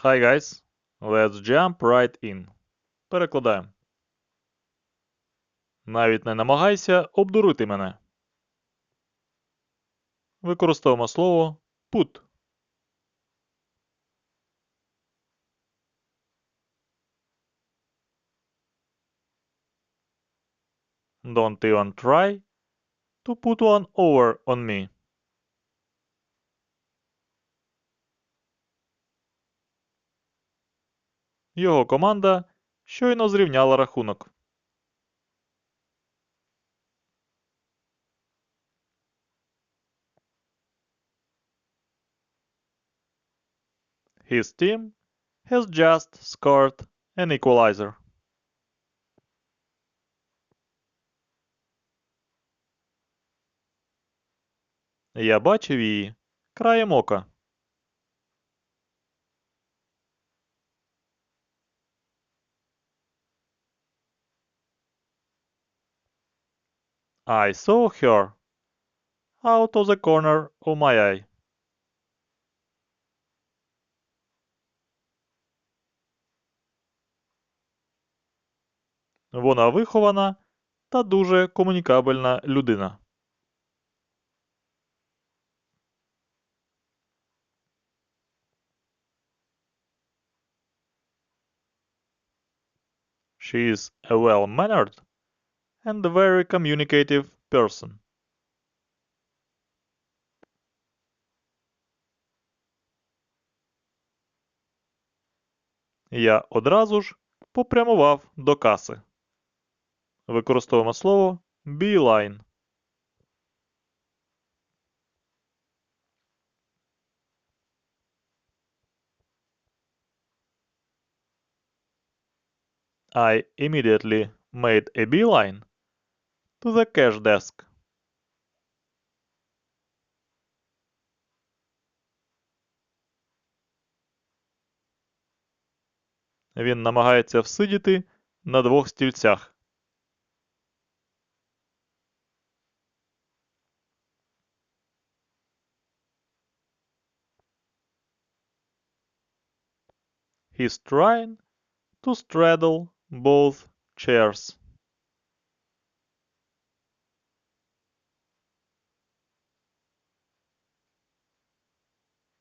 Hi guys, let's jump right in. Перекладаємо. Навіть не намагайся обдурити мене. Використовуємо слово put. Don't even try to put one over on me. Його команда щойно зрівняла рахунок. His team has just scored an equalizer. Я бачив її краєм ока. I saw her out of the corner of my eye. Вона вихована та дуже комунікабельна людина. She is a well-mannered and very communicative person. Я одразу ж попрямував до каси. Використовуємо слово beeline. I immediately made a beeline to the cash desk. Він намагається всидіти на двох стільцях. He's trying to straddle both chairs.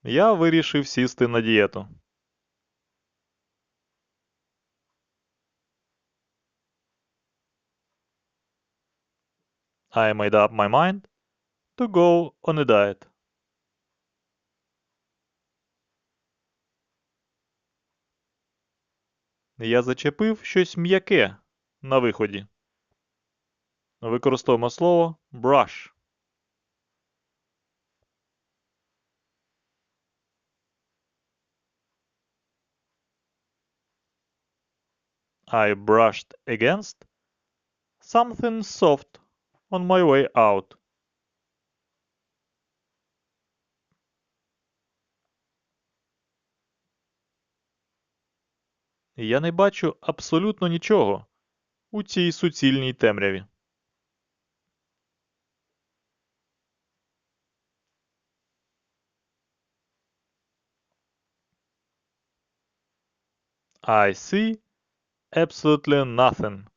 Я вирішив сісти на дієту. I made up my mind to go on a diet. Я зачепив щось м'яке на виході. Використовуємо слово brush. I brushed against something soft on my way out. Я не бачу абсолютно нічого у цій суцільній темряві. I see absolutely nothing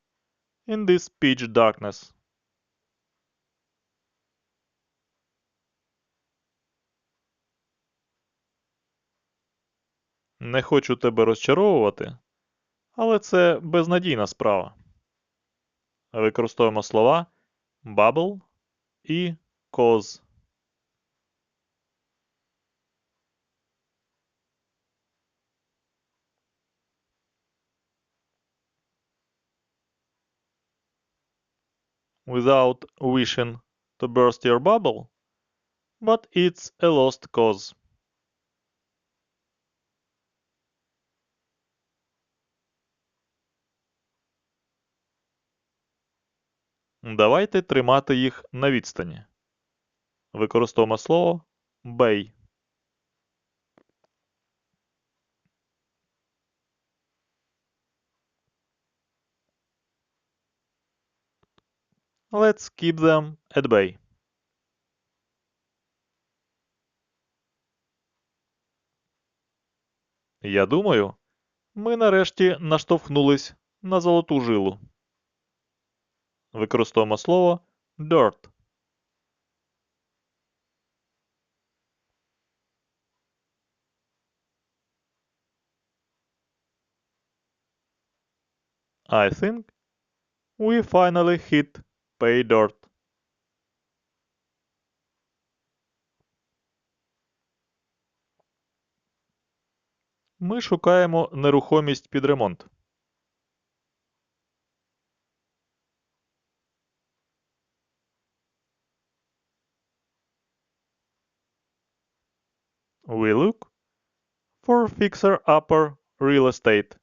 in this pitch darkness. Не хочу тебе розчаровувати, але це безнадійна справа. Використовуємо слова bubble і cause. Without wishing to burst your bubble, but it's a lost cause. Давайте тримати їх на відстані. Використовуємо слово bay. Let's keep them at bay. Я думаю, ми нарешті наштовхнулись на золоту жилу. Використовуємо слово dirt. I think we finally hit dirt. Ми шукаємо нерухомість під ремонт. We look for fixer-upper real estate.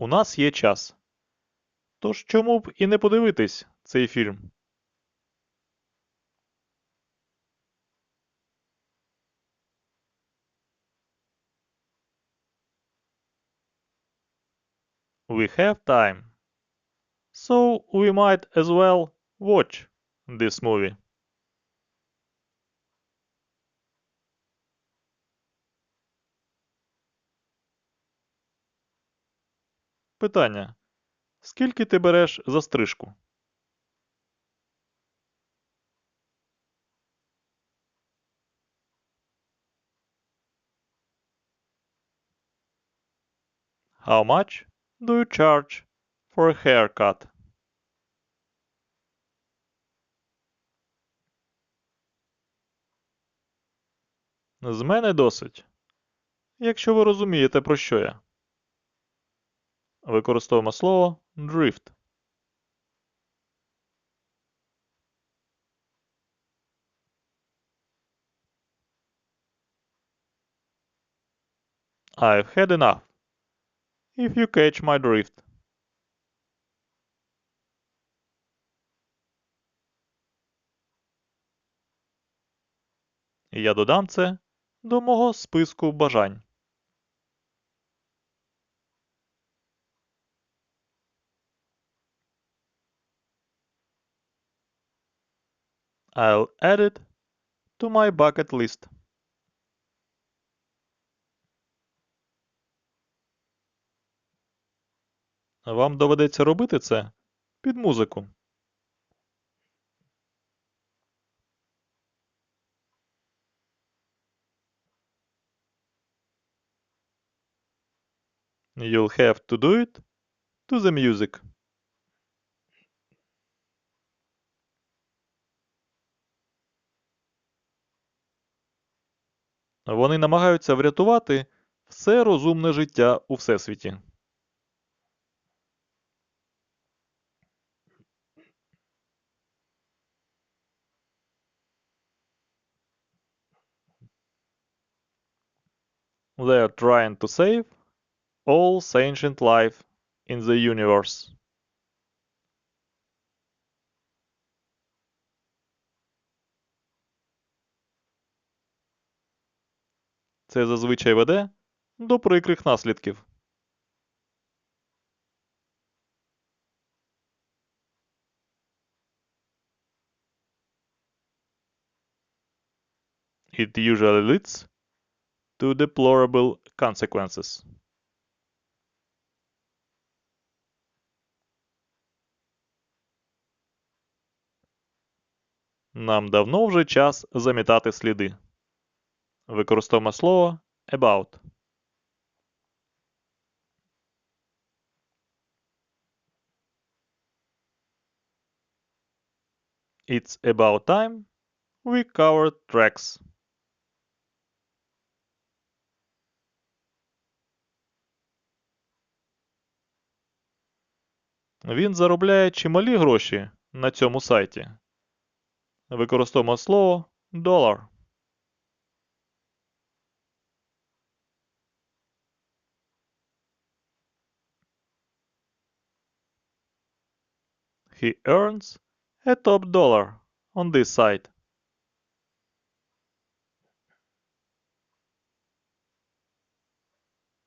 У нас є час. Тож чому б і не подивитись цей фільм? We have time. So we might as well watch this movie. Питання. Скільки ти береш за стрижку? How much do you charge for a haircut? З мене досить. Якщо ви розумієте, про що я. Використовуємо слово drift. I've had enough. If you catch my drift. Я додам це до мого списку бажань. I'll add it to my bucket list. Вам доведеться робити це під музику. You'll have to do it to the music. Вони намагаються врятувати все розумне життя у всесвіті. They're trying to save all sentient life in the universe. Це зазвичай веде до прикрих наслідків. It usually leads to deplorable consequences. Нам давно вже час замітати сліди. Використовуємо слово about. It's about time we covered tracks. Він заробляє чималі гроші на цьому сайті. Використовуємо слово dollar. he earns a top dollar on this site.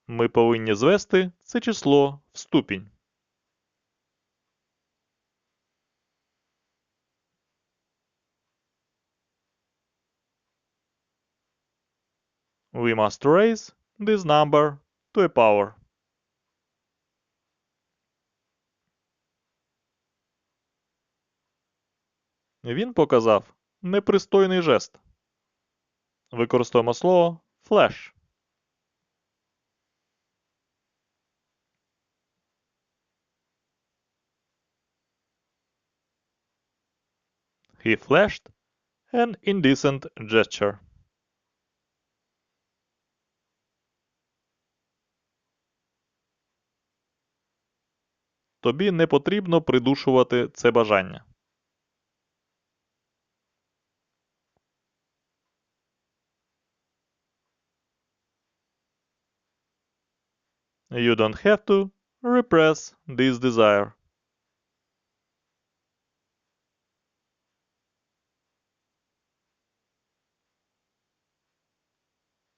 Ми повинні звести це число в ступінь. We must raise this number to a power. Він показав непристойний жест. Використовуємо слово flash. He flashed an indecent gesture. Тобі не потрібно придушувати це бажання. You don't have to repress this desire.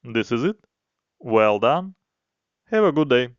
This is it. Well done. Have a good day.